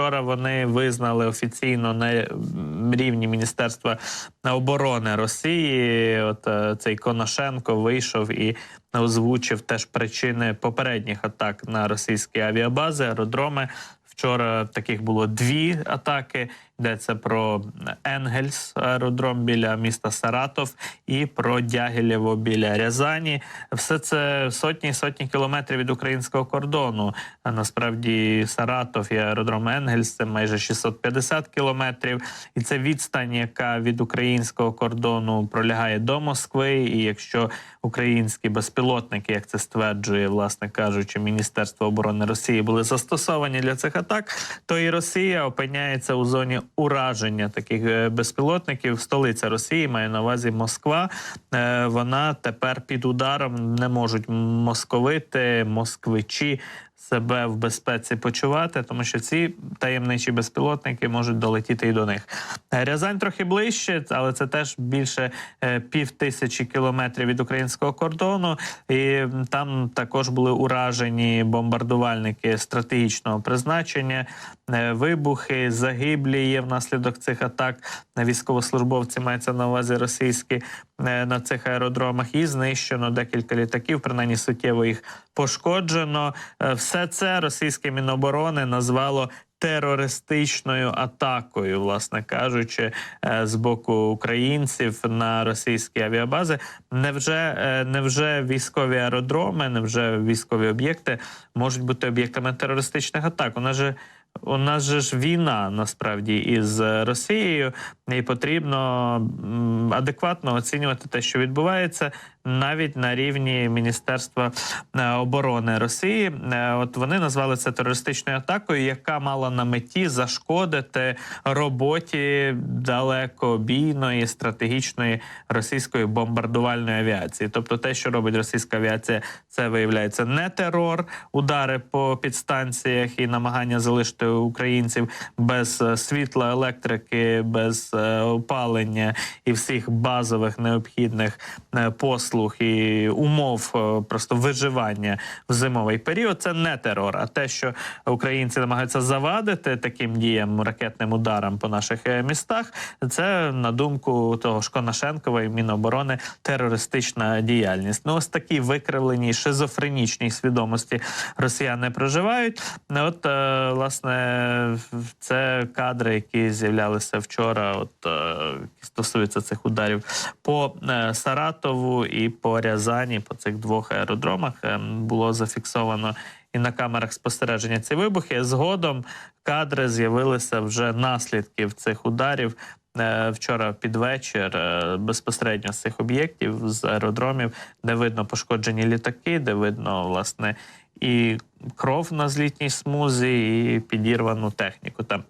Вчора вони визнали офіційно на рівні Міністерства оборони Росії. От е, цей Коношенко вийшов і озвучив теж причини попередніх атак на російські авіабази, аеродроми. Вчора таких було дві атаки. Йдеться про Енгельс, аеродром біля міста Саратов, і про Дягілєво біля Рязані. Все це сотні і сотні кілометрів від українського кордону. Насправді Саратов і аеродром Енгельс це майже 650 кілометрів. І це відстань, яка від українського кордону пролягає до Москви. І якщо українські безпілотники, як це стверджує, власне кажучи, Міністерство оборони Росії, були застосовані для цих атак, то і Росія опиняється у зоні ураження таких е, безпілотників. Столиця Росії має на увазі Москва. Е, Вона тепер під ударом не можуть московити, москвичі. Себе в безпеці почувати, тому що ці таємничі безпілотники можуть долетіти і до них. Е, Рязань трохи ближче, але це теж більше е, пів тисячі кілометрів від українського кордону. І там також були уражені бомбардувальники стратегічного призначення, е, вибухи, загиблі є внаслідок цих атак. Військовослужбовці мається на увазі російські на цих аеродромах. І знищено декілька літаків, принаймні суттєво їх пошкоджено. Е, Все це російське міноборони назвало. Терористичною атакою, власне кажучи, е, з боку українців на російські авіабази. Невже е, невже військові аеродроми, невже військові об'єкти можуть бути об'єктами терористичних атак? У нас же у нас же ж війна насправді із Росією, і потрібно адекватно оцінювати те, що відбувається, навіть на рівні Міністерства е, оборони Росії. Е, От вони назвали це терористичною атакою, яка мала на меті зашкодити роботі далекобійної стратегічної російської бомбардувальної авіації. Тобто, те, що робить російська авіація, це виявляється не терор, удари по підстанціях і намагання залишити українців без е, світла, електрики, без опалення і всіх базових необхідних е, послуг і умов е, просто виживання в зимовий період. Це не терор. А те, що українці намагаються завадити таким діям ракетним ударам по наших е, містах, це на думку того ж Конашенкова і Міноборони терористична діяльність. Ну ось такі викривлені шизофренічній свідомості росіяни проживають. Ну, От е, власне це кадри, які з'являлися вчора. От які стосуються цих ударів по Саратову і по Рязані, по цих двох аеродромах е, було зафіксовано. І на камерах спостереження ці вибухи згодом кадри з'явилися вже наслідків цих ударів. Е, Вчора під вечір е, безпосередньо з цих об'єктів з аеродромів, де видно пошкоджені літаки, де видно власне і кров на злітній смузі, і підірвану техніку. Там